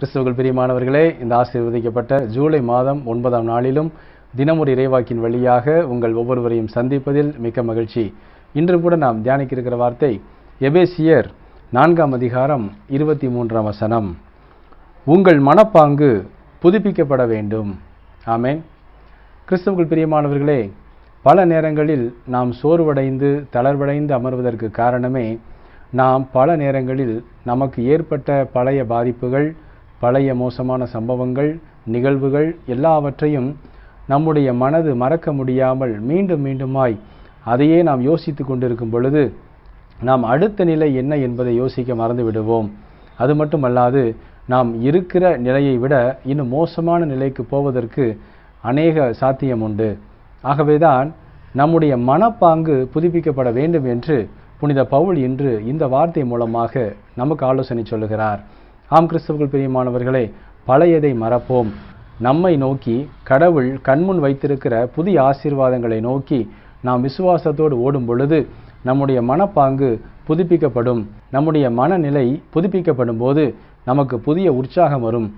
கிறிஸ்துவர்கள் பிரியமானவர்களே இந்த ஆசீர்வதிக்கப்பட்ட ஜூலை மாதம் ஒன்பதாம் நாளிலும் தினமொரு இறைவாக்கின் வழியாக உங்கள் ஒவ்வொருவரையும் சந்திப்பதில் மிக்க மகிழ்ச்சி. இன்று கூட நாம் தியானிக்க இருக்கிற வார்த்தை எபேசியர் நான்காம் அதிகாரம் இருபத்தி மூன்றாம் வசனம். உங்கள் மனப்பாங்கு புதுப்பிக்கப்பட வேண்டும். ஆமேன். கிறிஸ்துவுக்குள் பிரியமானவர்களே பல நேரங்களில் நாம் சோர்வடைந்து தளர்வடைந்து அமர்வதற்கு காரணமே நாம் பல நேரங்களில் நமக்கு ஏற்பட்ட பழைய பாதிப்புகள் பழைய மோசமான சம்பவங்கள் நிகழ்வுகள் எல்லாவற்றையும் நம்முடைய மனது மறக்க முடியாமல் மீண்டும் மீண்டுமாய் அதையே நாம் யோசித்து கொண்டிருக்கும் பொழுது நாம் அடுத்த நிலை என்ன என்பதை யோசிக்க மறந்து விடுவோம். அது மட்டுமல்லாது நாம் இருக்கிற நிலையை விட இன்னும் மோசமான நிலைக்கு போவதற்கு அநேக சாத்தியம் உண்டு. ஆகவேதான் நம்முடைய மனப்பாங்கு புதுப்பிக்கப்பட வேண்டும் என்று புனித பவுல் இன்று இந்த வார்த்தை மூலமாக நமக்கு ஆலோசனை சொல்லுகிறார். ஆம் கிறிஸ்தவர்கள் பிரியமானவர்களே பழையதை மறப்போம். நம்மை நோக்கி கடவுள் கண்முன் வைத்திருக்கிற புதிய ஆசீர்வாதங்களை நோக்கி நாம் விசுவாசத்தோடு ஓடும் பொழுது நம்முடைய மனப்பாங்கு புதுப்பிக்கப்படும். நம்முடைய மனநிலை புதுப்பிக்கப்படும் போது நமக்கு புதிய உற்சாகம் வரும்.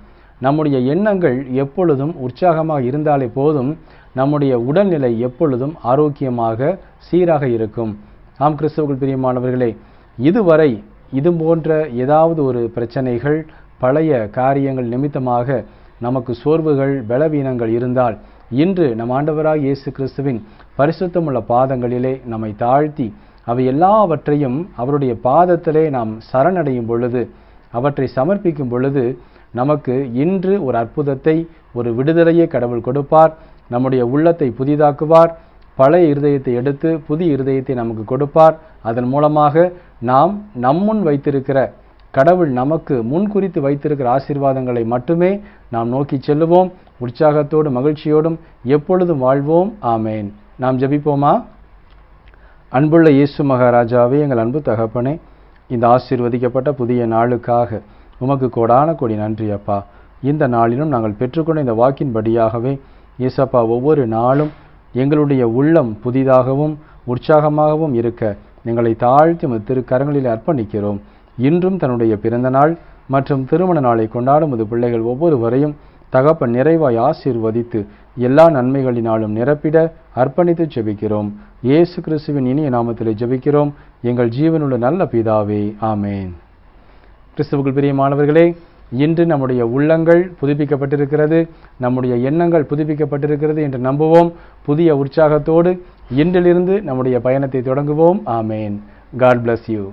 நம்முடைய எண்ணங்கள் எப்பொழுதும் உற்சாகமாக இருந்தாலே போதும் நம்முடைய உடல்நிலை எப்பொழுதும் ஆரோக்கியமாக சீராக இருக்கும். ஆம் கிறிஸ்தவர்கள் பிரியமானவர்களே இதுவரை இது போன்ற ஏதாவது ஒரு பிரச்சனைகள் பழைய காரியங்கள் நிமித்தமாக நமக்கு சோர்வுகள் பலவீனங்கள் இருந்தால் இன்று நம் ஆண்டவராக இயேசு கிறிஸ்துவின் பரிசுத்தமுள்ள பாதங்களிலே நம்மை தாழ்த்தி அவை எல்லாவற்றையும் அவருடைய பாதத்திலே நாம் சரணடையும் பொழுது அவற்றை சமர்ப்பிக்கும் பொழுது நமக்கு இன்று ஒரு அற்புதத்தை ஒரு விடுதலையை கடவுள் கொடுப்பார் நம்முடைய உள்ளத்தை புதிதாக்குவார் பழைய இருதயத்தை எடுத்து புதிய இருதயத்தை நமக்கு கொடுப்பார். அதன் மூலமாக நாம் நம்முன் வைத்திருக்கிற கடவுள் நமக்கு முன்குறித்து வைத்திருக்கிற ஆசீர்வாதங்களை மட்டுமே நாம் நோக்கி செல்லுவோம். உற்சாகத்தோடு மகிழ்ச்சியோடும் எப்பொழுதும் வாழ்வோம். ஆமேன். நாம் ஜபிப்போமா? அன்புள்ள இயேசு மகாராஜாவே எங்கள் அன்பு தகப்பனே இந்த ஆசீர்வதிக்கப்பட்ட புதிய நாளுக்காக உமக்கு கோடான கோடி நன்றி அப்பா. இந்த நாளிலும் நாங்கள் பெற்றுக்கொண்ட இந்த வாக்கின்படியாகவே இயேசப்பா ஒவ்வொரு நாளும் எங்களுடைய உள்ளம் புதிதாகவும் உற்சாகமாகவும் இருக்க எங்களை தாழ்த்தி உமது திருக்கரங்களில் அர்ப்பணிக்கிறோம். இன்றும் தன்னுடைய பிறந்த நாள் மற்றும் திருமண நாளை கொண்டாடும் அது பிள்ளைகள் ஒவ்வொருவரையும் தகப்பன் நிறைவாய் ஆசீர்வதித்து எல்லா நன்மைகளினாலும் நிரப்பிட அர்ப்பணித்து ஜெபிக்கிறோம். இயேசு கிறிஸ்துவின் இனிய நாமத்திலே ஜெபிக்கிறோம். எங்கள் ஜீவனுள்ள நல்ல பிதாவே ஆமேன். கிறிஸ்துவுக்குள் பிரியமானவர்களே இன்று நம்முடைய உள்ளங்கள் புதுப்பிக்கப்பட்டிருக்கிறது நம்முடைய எண்ணங்கள் புதுப்பிக்கப்பட்டிருக்கிறது என்று நம்புவோம். புதிய உற்சாகத்தோடு இன்றிலிருந்து நம்முடைய பயணத்தை தொடங்குவோம். ஆமேன். God bless you